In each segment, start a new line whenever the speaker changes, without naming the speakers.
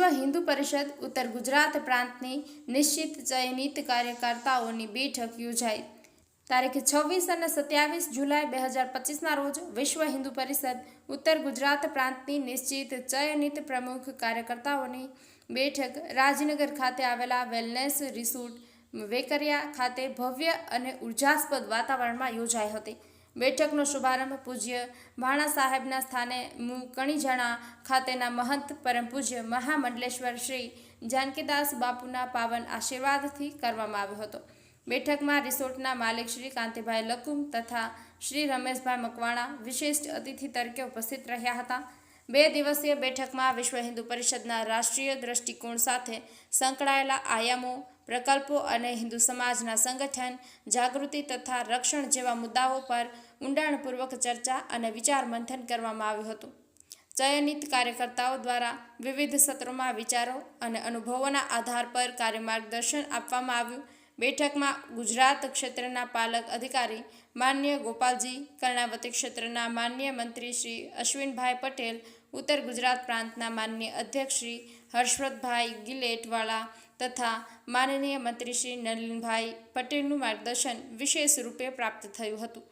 હિન્દુ પરિષદ ઉત્તર ગુજરાત પ્રાંતની નિશ્ચિત ચયનિત કાર્યકર્તાઓની બેઠક યોજાઈ. તારીખ છવ્વીસ અને સત્યાવીસ જુલાઈ બે હજાર પચીસના રોજ વિશ્વ હિન્દુ પરિષદ ઉત્તર ગુજરાત પ્રાંતની નિશ્ચિત ચયનિત પ્રમુખ કાર્યકર્તાઓની બેઠક રાજનગર ખાતે આવેલા વેલનેસ રિસોર્ટ વેકરિયા ખાતે ભવ્ય અને ઉર્જાસ્પદ વાતાવરણમાં યોજાઈ હતી. બેઠકનો શુભારંભ પૂજ્ય ભાણા સાહેબના સ્થાને કણીજણા ખાતેના મહંત પરમ પૂજ્ય મહામંડલેશ્વર શ્રી જાનકીદાસ બાપુના પાવન આશીર્વાદથી કરવામાં આવ્યો હતો. બેઠકમાં રિસોર્ટના માલિક શ્રી કાંતિભાઈ લકુમ તથા શ્રી રમેશભાઈ મકવાણા વિશિષ્ટ અતિથિ તરીકે ઉપસ્થિત રહ્યા હતા. બે દિવસીય બેઠકમાં વિશ્વ હિન્દુ પરિષદના રાષ્ટ્રીય દ્રષ્ટિકોણ સાથે સંકળાયેલા આયામો પ્રકલ્પો અને હિન્દુ સમાજના સંગઠન, જાગૃતિ તથા રક્ષણ જેવા મુદ્દાઓ પર ઊંડાણપૂર્વક ચર્ચા અને વિચાર મંથન કરવામાં આવ્યું હતું. ચયનિત કાર્યકર્તાઓ દ્વારા વિવિધ સત્રોમાં વિચારો અને અનુભવોના આધાર પર કાર્ય માર્ગદર્શન આપવામાં આવ્યું. બેઠકમાં ગુજરાત ક્ષેત્રના પાલક અધિકારી માન્ય ગોપાલજી, કર્ણાવતી ક્ષેત્રના માન્ય મંત્રી શ્રી અશ્વિનભાઈ પટેલ, ઉત્તર ગુજરાત પ્રાંતના માન્ય અધ્યક્ષ શ્રી હર્ષવતભાઈ ગિલેટવાળા તથા માનનીય મંત્રી શ્રી નલિનભાઈ પટેલનું માર્ગદર્શન વિશેષ રૂપે પ્રાપ્ત થયું હતું.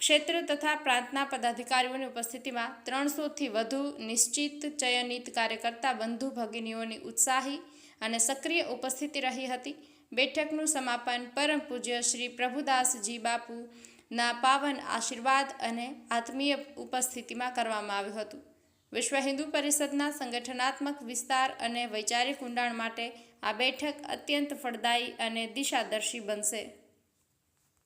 ક્ષેત્ર તથા પ્રાંતના પદાધિકારીઓની ઉપસ્થિતિમાં ત્રણસોથી વધુ નિશ્ચિત ચયનિત કાર્યકર્તા બંધુ ભગિનીઓની ઉત્સાહી અને સક્રિય ઉપસ્થિતિ રહી હતી. બેઠકનું સમાપન પરમ પૂજ્ય શ્રી પ્રભુદાસજી બાપુના પાવન આશીર્વાદ અને આત્મીય ઉપસ્થિતિમાં કરવામાં આવ્યું હતું. વિશ્વ હિન્દુ પરિષદના સંગઠનાત્મક વિસ્તાર અને વૈચારિક ઊંડાણ માટે આ બેઠક અત્યંત ફળદાયી અને દિશાદર્શી બનશે.